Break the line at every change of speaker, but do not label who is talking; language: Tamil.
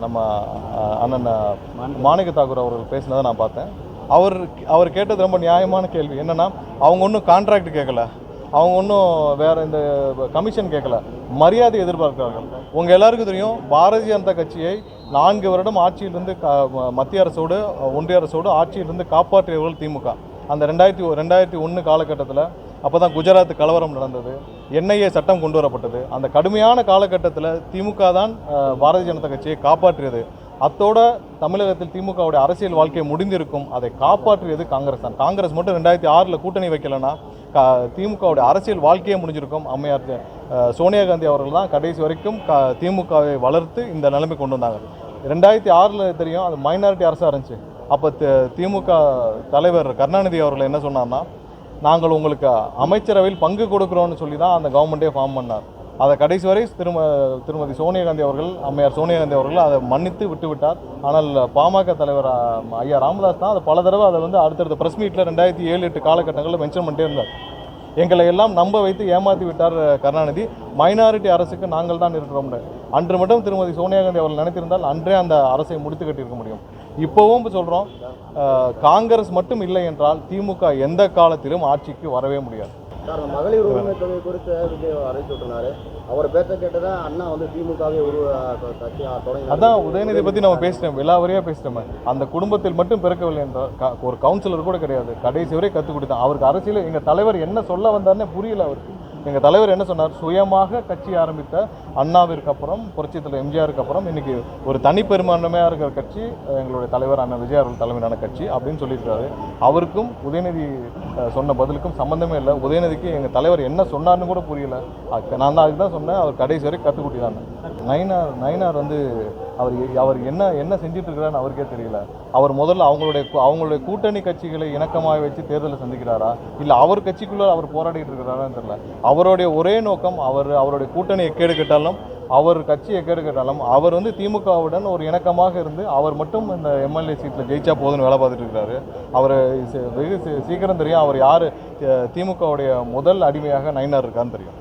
நம்ம அண்ணன் மாணிக்க தாக்கூர் அவர்கள் பேசினதை நான் பார்த்தேன். அவர் அவர் கேட்டது ரொம்ப நியாயமான கேள்வி. என்னென்னா அவங்க ஒன்றும் கான்ட்ராக்ட் கேட்கல. அவங்க ஒன்றும் வேறு இந்த கமிஷன் கேட்கல. மரியாதை எதிர்பார்க்கிறார்கள். உங்கள் எல்லாருக்கும் தெரியும் பாரதிய ஜனதா கட்சியை நான்கு வருடம் ஆட்சியிலிருந்து கா- மத்திய அரசோடு ஒன்றிய அரசோடு ஆட்சியிலிருந்து காப்பாற்றியவர்கள் திமுக. அந்த ரெண்டாயிரத்தி ரெண்டாயிரத்தி ஒன்று காலகட்டத்தில் அப்போ தான் குஜராத் கலவரம் நடந்தது. என்ஐஏ சட்டம் கொண்டு வரப்பட்டது. அந்த கடுமையான காலகட்டத்தில் திமுக தான் பாரதிய ஜனதா கட்சியை காப்பாற்றியது. அத்தோட தமிழகத்தில் திமுகவுடைய அரசியல் வாழ்க்கை முடிந்திருக்கும். அதை காப்பாற்றியது காங்கிரஸ் தான். காங்கிரஸ் மட்டும் ரெண்டாயிரத்தி ஆறில் கூட்டணி வைக்கலன்னா கா திமுகவுடைய அரசியல் வாழ்க்கையே முடிஞ்சிருக்கும். அம்மையார் சோனியா காந்தி அவர்கள் தான் கடைசி வரைக்கும் க திமுகவை வளர்த்து இந்த நிலைமை கொண்டு வந்தாங்க. ரெண்டாயிரத்தி ஆறில் தெரியும் அது மைனாரிட்டி அரசாக இருந்துச்சு. அப்போ திமுக தலைவர் கருணாநிதி அவர்கள் என்ன சொன்னார்னா நாங்கள் உங்களுக்கு அமைச்சரவையில் பங்கு கொடுக்குறோம்னு சொல்லி தான் அந்த கவர்மெண்ட்டே ஃபார்ம் பண்ணார். அதை கடைசி வரை திரும திருமதி சோனியா காந்தி அவர்கள் அம்மையார் சோனியா காந்தி அவர்கள் அதை மன்னித்து விட்டு விட்டார் ஆனால் பாமக தலைவர் ஐயா ராமதாஸ் தான் அதை பல தடவை அதை வந்து அடுத்தடுத்த ப்ரெஸ் மீட்டில் ரெண்டாயிரத்தி ஏழு எட்டு காலகட்டங்களில் மென்ஷன் பண்ணிட்டே இருந்தார். எங்களை எல்லாம் நம்ப வைத்து ஏமாற்றி விட்டார் கருணாநிதி. மைனாரிட்டி அரசுக்கு நாங்கள் தான் இருக்கிறோம்னு அன்று மட்டும் திருமதி சோனியா காந்தி அவர்கள் நினைத்திருந்தால் அன்றே அந்த அரசை முடித்து கட்டியிருக்க முடியும். இப்போவும் சொல்கிறோம் காங்கிரஸ் மட்டும் இல்லை என்றால் திமுக எந்த காலத்திலும் ஆட்சிக்கு வரவே முடியாது.
சார் மகளிர் உரிமை தொகை குறித்து விஜய் அறிவித்து விட்டுருந்தாரு. அவர் பேச்ச கேட்டதான் அண்ணா வந்து திமுகவே உருவ கட்சி தொடங்கி
அதான் உதயநிதி பற்றி நம்ம பேசிட்டோம். விலாவரியாக பேசிட்டோம். அந்த குடும்பத்தில் மட்டும் பிறக்கவில்லை என்றால் க- ஒரு கவுன்சிலர் கூட கிடையாது. கடைசி வரை கற்றுக் கொடுத்தான். அவருக்கு அரசியல் எங்கள் தலைவர் என்ன சொல்ல வந்தார்னே புரியல அவருக்கு. எங்கள் தலைவர் என்ன சொன்னார்? சுயமாக கட்சி ஆரம்பித்த அண்ணாவிற்கு அப்புறம் புரட்சித் தலைவர் எம்ஜிஆருக்கு அப்புறம் இன்றைக்கி ஒரு தனிப்பெருமானமையாக இருக்கிற கட்சி எங்களுடைய தலைவர் அண்ணன் விஜய் அவர்கள் தலைமையிலான கட்சி அப்படின்னு சொல்லியிருக்காரு. அவருக்கும் உதயநிதி சொன்ன பதிலுக்கும் சம்மந்தமே இல்லை. உதயநிதிக்கு எங்கள் தலைவர் என்ன சொன்னார்னு கூட புரியல. நான் தான் அதுக்கு தான் சொன்னேன். அவர் கடைசி வரை கற்றுக்குட்டி தான் நைனார் நைனார் வந்து அவர் அவர் என்ன என்ன செஞ்சுட்டு இருக்கிறான்னு அவருக்கே தெரியல. அவர் முதல்ல அவங்களுடைய அவங்களுடைய கூட்டணி கட்சிகளை இணக்கமாக வச்சு தேர்தலை சந்திக்கிறாரா? இல்லை அவர் கட்சிக்குள்ளே அவர் போராடிட்டு இருக்கிறாரான்னு தெரியல. அவருடைய ஒரே நோக்கம் அவர் அவருடைய கூட்டணி எக்கேடு கேட்டாலும் அவர் கட்சி எக்கேடு கேட்டாலும் அவர் வந்து திமுகவுடன் ஒரு இணக்கமாக இருந்து அவர் மட்டும் இந்த எம்எல்ஏ சீட்டில் ஜெயிச்சா போதும்னு வேலை பார்த்துட்டு இருக்கிறாரு அவர் வெகு சீக்கிரம் தெரியும் அவர் யார் திமுகவுடைய முதல் அடிமையாக நயினார் இருக்கான்னு தெரியும்.